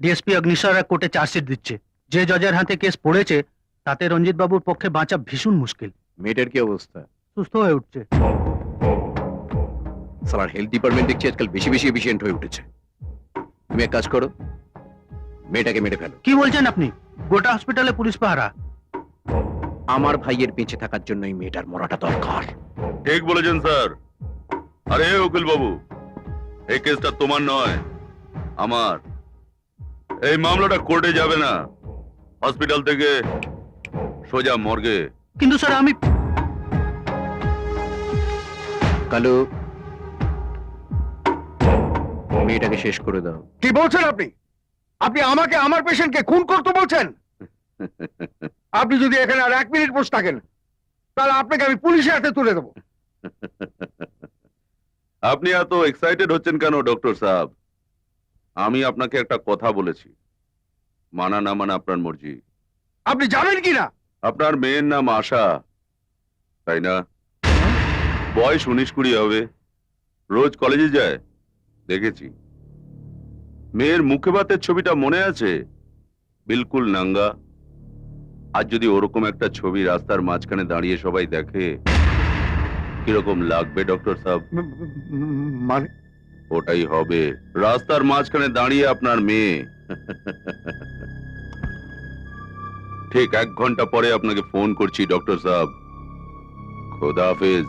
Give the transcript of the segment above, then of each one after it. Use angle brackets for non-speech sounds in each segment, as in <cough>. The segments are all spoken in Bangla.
ডিএসপি অগ্নিশ্বরা কোর্টে চার্জশিট দিচ্ছে। যে জজের হাতে কেস পড়েছে তাতে রঞ্জিত বাবুর পক্ষে বাঁচা ভীষণ মুশকিল। মেয়েটার কি অবস্থা? সুস্থ হয়ে উঠছে। সালার হেলথ ডিপার্টমেন্ট দেখছি আজকাল বেশি বেশি এফিসিয়েন্ট হয়ে উঠেছে। তুমি এক কাজ করো মেয়েটাকে মেরে ফেলো। কি বলছেন আপনি? গোটা হসপিটালে পুলিশ পাহারা। আমার ভাইয়ের বেঁচে থাকার জন্য এই মেয়েটার মরাটা দরকার। ঠিক বলেছেন স্যার। আরে উকিল বাবু এই কেসটা তোমার নয় আমার। এই মামলাটা কোর্টে যাবে না। হসপিটাল থেকে সোজা মর্গে। কিন্তু স্যার আমি কালু মেয়েটাকে শেষ করে দাও। কি বলছেন আপনি? আপনি আমাকে আমার পেশেন্টকে খুন করতে বলছেন? আপনি যদি এখানে আর এক মিনিট বসে থাকেন তাহলে আপনাকে আমি পুলিশের হাতে তুলে দেবো। আপনি এত এক্সাইটেড হচ্ছেন কেন ডক্টর সাহেব? আমি আপনাকে একটা কথা বলেছি। মানা না মানা আপনার মর্জি। আপনি যাবেন কি না? আপনার মেয়ের নাম আশা তাই না? বয়স উনিশ কুড়ি হবে। রোজ কলেজে যায় দেখেছি। মেয়ের মুখে ভাতের ছবিটা মনে আছে? বিলকুল নাঙ্গা। আর যদি ওরকম একটা ছবি রাস্তার মাঝখানে দাঁড়িয়ে সবাই দেখে কীরকম লাগবে ডক্টর সাহেব? মানে? ওটাই হবে। রাস্তার মাঝখানে দাঁড়িয়ে আপনার মেয়ে। ঠিক এক ঘণ্টা পরে আপনাকে ফোন করছি, ডক্টর সাহেব। খোদা হাফেজ।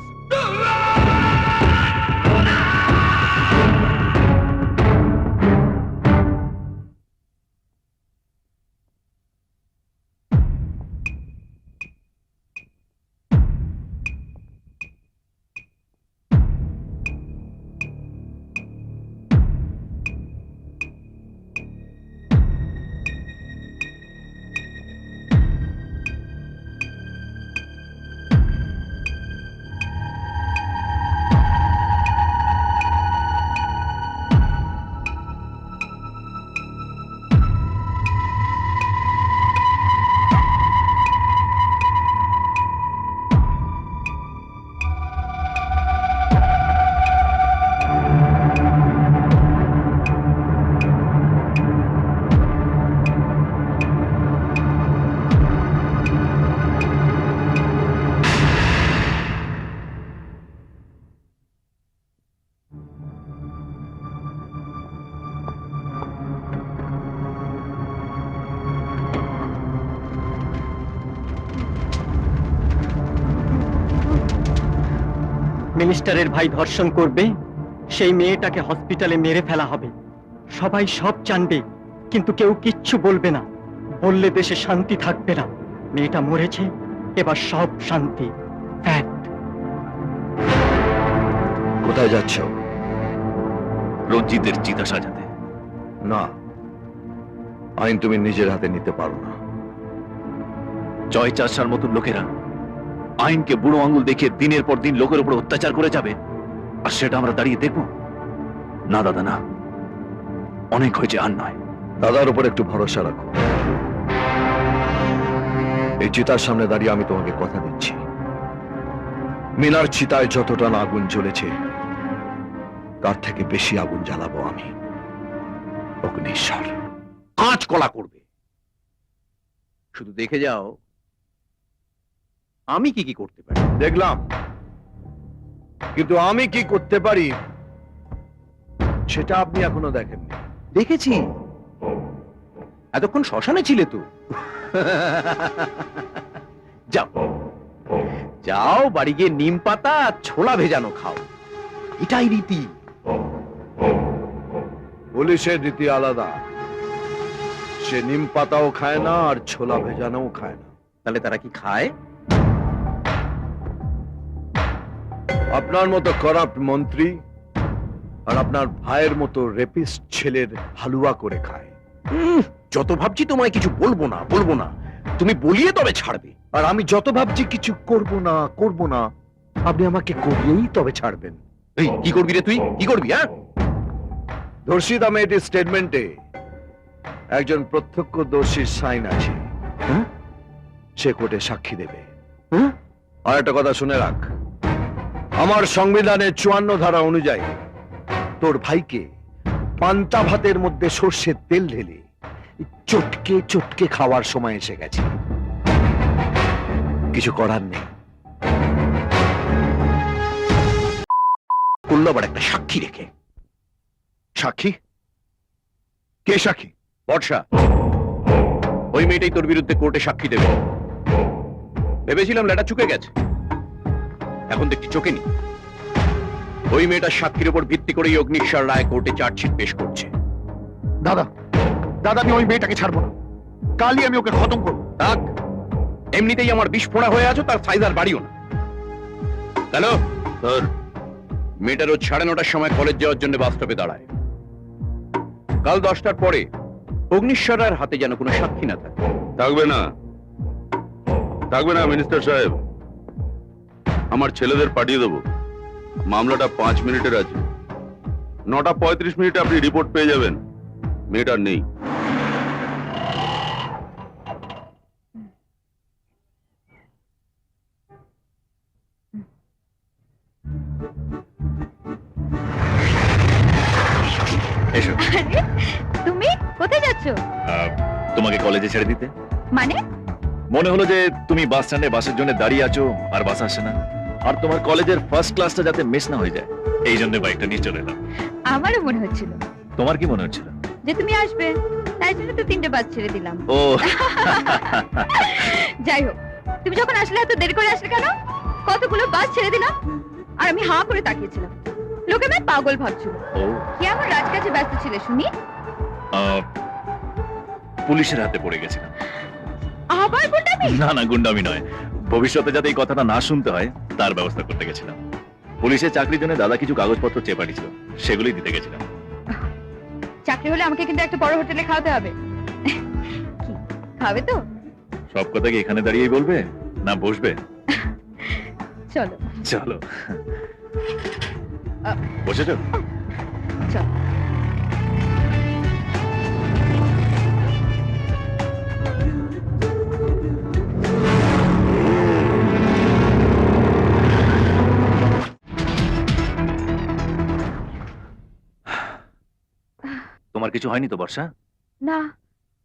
মিনিস্টারের ভাই ধর্ষণ করবে সেই মেয়েটাকে হসপিটালে মেরে ফেলা হবে। সবাই সব জানবে কিন্তু কেউ কিচ্ছু বলবে না। বললে দেশে শান্তি থাকবে না। মেয়েটা মরেছে এবার সব শান্তি। কোথায় যাচ্ছ? রঞ্জিতের চিতা সাজাতে। না আইন তুমি নিজের হাতে নিতে পারো না। জয় চাষার মতন লোকেরা আইনকে বুড়ো আঙুল দেখিয়ে দিনের পর দিন লোকের উপর অত্যাচার করে যাবে। আর সেটা আমরা দাঁড়িয়ে দেখব। না দাদা না। অনেক হয়েছে আর নয়। দাদার উপর একটু ভরসা রাখো। এই চিতার সামনে দাঁড়িয়ে আমি তোমাকে কথা দিচ্ছি। মিনার চিতায় যতটা না আগুন জ্বলেছে তার থেকে বেশি আগুন জ্বালাবো আমি। অগ্নিশ্বর। কাঁচ কলা করবে। শুধু দেখে যাও আমি কি কি করতে পারি? দেখলাম। কিন্তু আমি কি করতে পারি? সেটা আপনি এখনও দেখেননি। দেখেছি। এতক্ষণ শ্মশানে ছিলে তো? যাও। যাও বাড়ি গিয়ে নিম পাতা আর ছোলা ভেজানো খাও। এটাই রীতি। পুলিশের রীতি আলাদা। সে নিম পাতাও খায় না আর ছোলা ভেজানোও খায় না। তাহলে তারা কি খায়? আপনার মতো করাপ্ট মন্ত্রী আর আপনার ভাইয়ের মতো রেপিস্ট ছেলের হালুয়া করে খায়। যত ভাবছি তোমায় কিছু বলব না বলব না। তুমি বলিয়ে তবে ছাড়বে। আর আমি যত ভাবছি কিছু করব না করব না আপনি আমাকে করিয়েই তবে ছাড়বেন। এই কি করবি রে তুই? কি করবি হ্যাঁ? ধর্ষিতা মেয়েটির স্টেটমেন্টে একজন প্রত্যক্ষ দর্শীর সাইন আছে। হুম? সে কোর্টে সাক্ষী দেবে। হুম? আর একটা কথা শুনে রাখ। আমার সংবিধানের চুয়ান্ন ধারা অনুযায়ী, তোর ভাইকে পান্তা ভাতের মধ্যে সর্ষের তেল ঢেলে চটকে চটকে খাওয়ার সময় এসে গেছে। কিছু করার নেই। করল আবার একটা সাক্ষী রেখে। সাক্ষী? কে সাক্ষী? বর্ষা। ওই মেয়েটাই তোর বিরুদ্ধে কোর্টে সাক্ষী দেবে। ভেবেছিলাম লেটা চুকে গেছে। এখন দেখছি চোখে নি ওই মেয়েটার সাক্ষীর উপর ভিত্তি করে অগ্নিশ্বর রায় কোর্টে চার্জশিট পেশ করছে। দাদা দাদা আমি ওই মেয়েটাকে ছাড়বো না। কালই আমি ওকে খতম করব। থাক এমনিতেই আমার বিস্ফোরা হয়ে আছো তার সাইজ আর বাড়িও না। হ্যালো? স্যার। মেয়েটা রোজ সাড়ে নটার সময় কলেজ যাওয়ার জন্য বাস্তবে দাঁড়ায়। কাল দশটার পরে অগ্নিশ্বর রায়ের হাতে যেন কোনো সাক্ষী না থাকে। থাকবে না। থাকবে না মিনিস্টার সাহেব। আমার ছেলেদের পাঠিয়ে দেবো। মামলাটা পাঁচ মিনিটের আছে। নটা পঁয়ত্রিশ মিনিটে আপনি রিপোর্ট পেয়ে যাবেন। মেয়েটার নেই। এসো। তুমি কোথায় যাচ্ছ? তোমাকে কলেজে ছেড়ে দিতে। মানে? মনে হলো যে তুমি বাস স্ট্যান্ডে বাসের জন্য দাঁড়িয়ে আছো আর বাস আসে না। আর তোমার কলেজের ফার্স্ট ক্লাসটা যাতে মিস না হয়ে যায়। এই জন্য বাইকটা নিয়ে চলে এলাম। আমারও মনে হচ্ছিল। তোমার কি মনে হচ্ছিল? যে তুমি আসবে তাই জন্য তো তিনটে বাস ছেড়ে দিলাম। ও। <laughs> যাই হোক তুমি যখন আসলে এত দেরি করে আসলে কেন? কতগুলো বাস ছেড়ে দিলাম আর আমি হাঁ করে তাকিয়েছিলাম। লোকে আমায় পাগল ভাবছিল। ও। কি আমার রাজকাজে ব্যস্ত ছিলে শুনি? পুলিশের হাতে পড়ে গেছিলাম। আবার গুন্ডামি? না না গুন্ডামি নয়। ভবিষ্যতে যাতে এই কথাটা না শুনতে হয় তার ব্যবস্থা করতে গেছিলাম। পুলিশের চাকরির জন্য দাদা কিছু কাগজপত্র চেয়ে পাঠিয়েছিল সেগুলোই দিতে গেছিলাম। চাকরি হলে আমাকে কিন্তু একটা বড় হোটেলে খাওয়াতে হবে। খাবে তো? সব কথা কি এখানে দাঁড়িয়েই বলবে না বসবে? চলো। চলো। বসেছো? চলো। তোমার কিছু হয়নি তো বর্ষা? না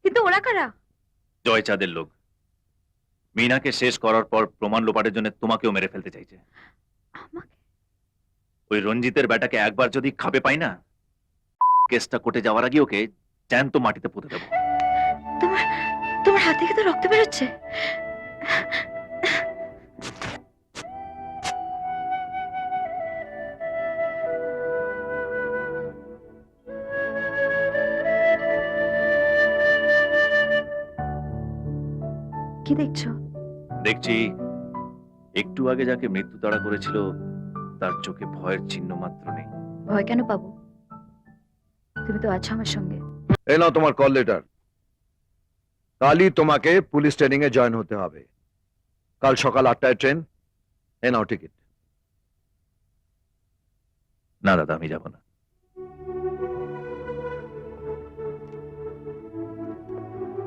কিন্তু ওরা কারা? জয় চাঁদের লোক। মিনাকে শেষ করার পর প্রমাণ লোপাটের জন্য তোমাকেও মেরে ফেলতে চাইছে। ওই রঞ্জিতের বেটাকে একবার যদি খাবে পাই না কেসটা কোটে যাওয়ার আগে ওকে জ্যান্ত মাটিতে পুঁতে দেবো। তোমার তোমার হাত থেকে তো রক্ত বেরোচ্ছে। কি দেখছ? দেখছি একটু আগে যাকে মৃত্যু তাড়া করেছিল তার চোখে ভয়ের চিহ্ন মাত্র নেই। ভয় কেন পাবো? তুমি তো আছো আমার সঙ্গে। এই নাও তোমার কল লেটার কালই তোমাকে পুলিশ ট্রেনিং এ জয়েন হতে হবে। কাল সকাল আটটায় ট্রেন এ নাও টিকিট না দাদা আমি যাব না।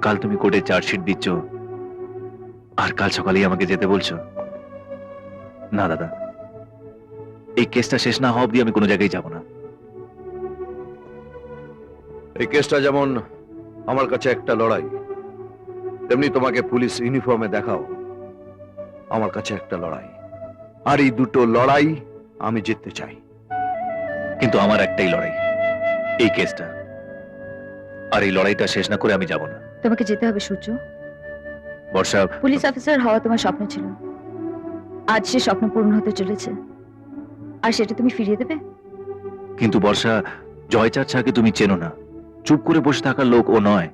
কাল তুমি কোর্টে চার্জশিট দিচ্ছ। আর কাল সকালেই আমাকে যেতে বলছো? না দাদা। এই কেসটা শেষ না হওয়া অব্দি আমি কোনো জায়গায় যাব না। এই কেসটা যেমন আমার কাছে একটা লড়াই তেমনি তোমাকে পুলিশ ইউনিফর্মে দেখাও আমার কাছে একটা লড়াই। আর এই দুটো লড়াই আমি জিততে চাই। কিন্তু আমার একটাই লড়াই এই কেসটা। আর এই লড়াইটা শেষ না করে আমি যাব না। তোমাকে যেতে হবে সূর্য। বর্ষা। পুলিশ অফিসার হওয়া তোমার স্বপ্ন ছিল। আজ সে স্বপ্ন পূর্ণ হতে চলেছে। আর সেটা তুমি ফিরিয়ে দেবে? কিন্তু বর্ষা জয়চাঁদ শাহকে তুমি চেনো না। চুপ করে বসে থাকার লোক ও নয়।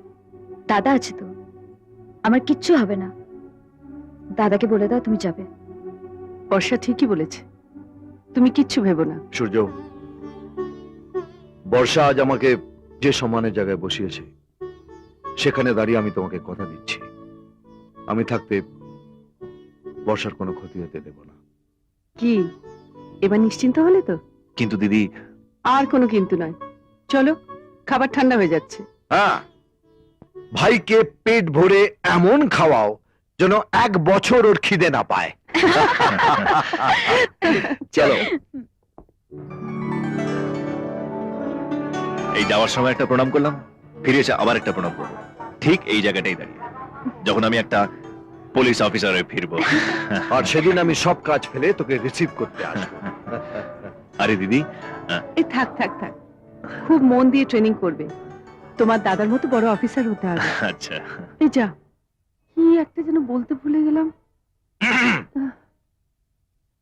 দাদা আছে তো। আমার কিচ্ছু হবে না। দাদাকে বলে দাও তুমি যাবে। বর্ষা ঠিকই বলেছে। তুমি কিচ্ছু ভেবো না। সূর্য বর্ষা আজ আমাকে যে সম্মানের জায়গায় বসিয়েছে সেখানে দাঁড়িয়ে আমি তোমাকে কথা দিচ্ছি। আমি থাকতে বর্ষার কোনো ক্ষতি হতে দেব না। কি? এবার নিশ্চিন্ত হলে তো? কিন্তু দিদি আর কোনো কিন্তু নয়। চলো খাবার ঠান্ডা হয়ে যাচ্ছে। হ্যাঁ। ভাইকে পেট ভরে এমন খাওয়াও যেন এক বছর ওর খিদে না পায়। <laughs> চলো। এই যাওয়ার সময় একটা প্রণাম করলাম ফিরে এসে আবার একটা প্রণাম করব। ঠিক এই জায়গাটাই দাঁড়িয়ে। যখন আমি একটা পুলিশ অফিসারে ফিরবো। <laughs> আর সেদিন আমি সব কাজ ফেলে তোকে রিসিভ করতে আসব। <laughs> আরে দিদি এই থাক থাক থাক। খুব মন দিয়ে ট্রেনিং করবে। তোমার দাদার মতো বড় অফিসার হতে হবে। <laughs> আচ্ছা। এই যা। কি একটা যেন বলতে ভুলে গেলাম। <clears throat>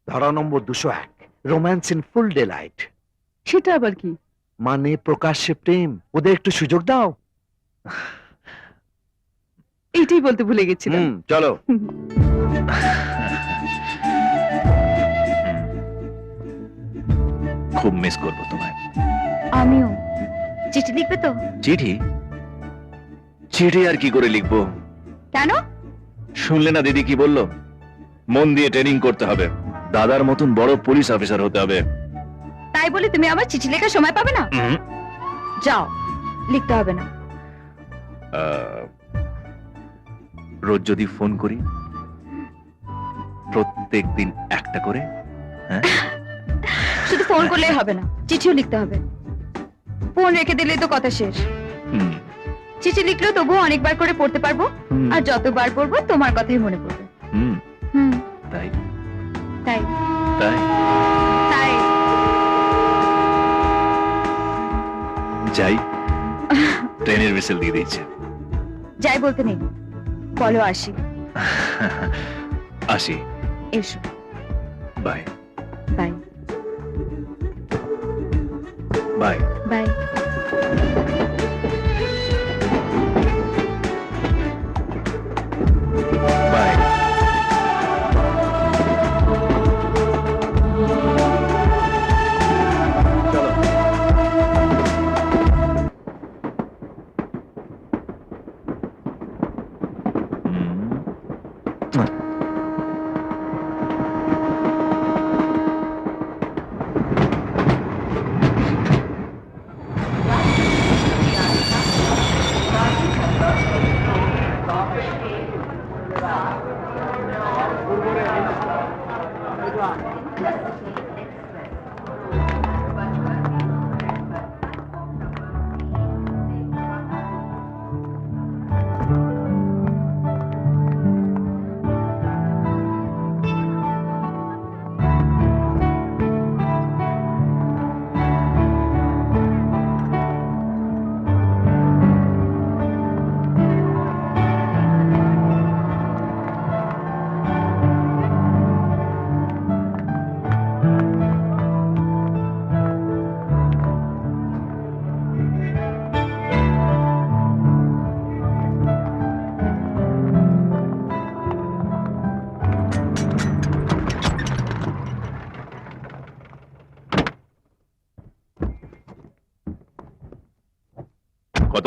ধারা নম্বর দুশো এক romance in full daylight সেটা আবার কি? মানে প্রকাশ্যে প্রেম। ওদের একটু সুযোগ দাও। এইটাই বলতে ভুলে গেছিলাম। হুম চলো। খুব মিস করব তোমায়। আমিও। চিঠি লিখবে তো? চিঠি? চিঠি আর কি করে লিখব? কেন? শুনলে না দিদি কি বলল? মন দিয়ে ট্রেনিং করতে হবে। দাদার মতন বড় পুলিশ অফিসার হতে হবে। তাই বলে তুমি আবার চিঠি লেখার সময় পাবে না? হুম। যাও লিখতে হবে না। আহ, রোজ যদি ফোন করি প্রত্যেক দিন একটা করে হ্যাঁ? শুধু ফোন করলেই হবে না চিঠিও লিখতে হবে। ফোন রেখে দিলেই তো কথা শেষ। হুম, চিঠি লিখলেও তবুও অনেকবার করে পড়তে পারব হুম, আর যতবার পড়ব তোমার কথাই মনে পড়বে। হুম, হুম। তাই। তাই। তাই। তাই। যাই ট্রেনের বিসেল দিয়ে দিয়েছে। যাই বলতে নেই। বলো আসি। আসি। এসো। বাই। বাই। বাই। বাই। は。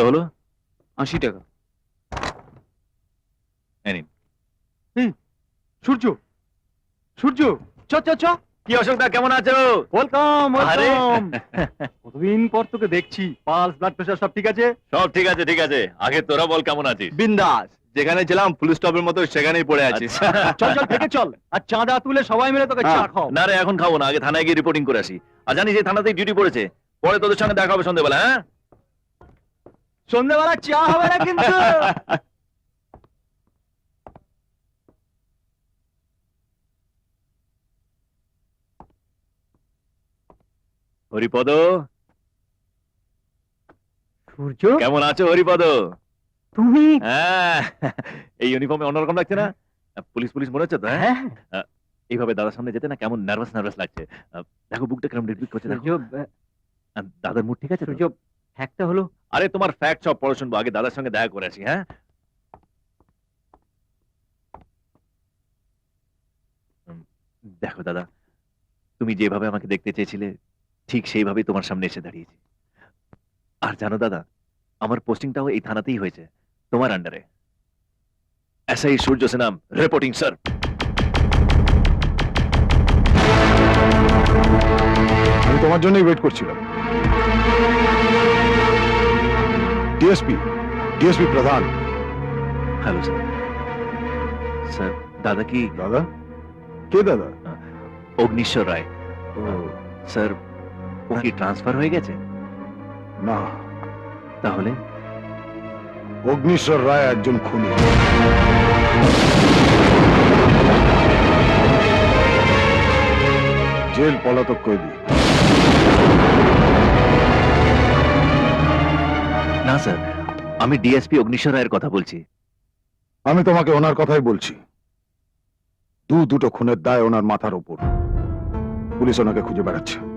হলো? আশি টাকা। সূর্য সূর্য চ চ চ। কি কেমন আছো? ওয়েলকাম আরে। কতদিন পর তোকে দেখছি পালস ব্লাড প্রেশার সব ঠিক আছে? সব ঠিক আছে ঠিক আছে। আগে তোরা বল কেমন আছিস? বিন্দাস। যেখানে ছিলাম ফুল স্টপের মতো সেখানেই পড়ে আছিস। চল চল থেকে চল। আর চাঁদা তুলে সবাই মিলে তোকে চা। খাও। না রে এখন খাব না। আগে থানায় গিয়ে রিপোর্টিং করে আসি। আর জানিস এই থানাতেই ডিউটি পড়েছে। পরে তোদের সঙ্গে দেখা হবে সন্ধ্যেবেলা হ্যাঁ? সন্ধ্যাবেলা চা হবে না কিন্তু। হরিপদ? সূর্য? কেমন আছো হরিপদ? তুমি? হ্যাঁ এই ইউনিফর্মে অন্যরকম লাগছে না? পুলিশ পুলিশ মনে হচ্ছে তো হ্যাঁ? এইভাবে দাদার সামনে যেতে না কেমন নার্ভাস নার্ভাস লাগছে? দেখো বুকটা কেমন রিপিট করছে দেখো। দাদার মুড ঠিক আছে? সূর্য একটা হলো আরে, তোমার ফ্যাক্ট সব পড়া শুনব, আগে দাদার সঙ্গে দেখা করে আসি হ্যাঁ? দেখো দাদা, তুমি যেভাবে আমাকে দেখতে চেয়েছিলে, ঠিক সেইভাবেই তোমার সামনে এসে দাঁড়িয়েছি। আর জানো দাদা, আমার পোস্টিংটাও এই থানাতেই হয়েছে, তোমার আন্ডারে এসআই সূর্য সেনাম রিপোর্টিং স্যার আমি তোমার জন্যই ওয়েট করছিলাম। ডিএসপি ডিএসপি প্রধান হ্যালো স্যার স্যার দাদা কি দাদা কে দাদা অগ্নিশ্বর রায় স্যার ও কি ট্রান্সফার হয়ে গেছে না তাহলে অগ্নিশ্বর রায় একজন খুনি জেল পলাতক কয়েদি না, স্যার। আমি ডিএসপি অগ্নিশ্বর রায়ের কথা বলছি। আমি তোমাকে ওনার কথাই বলছি। দু দুটো খুনের দায় ওনার মাথার উপর। পুলিশ ওনাকে খুঁজে বেড়াচ্ছে।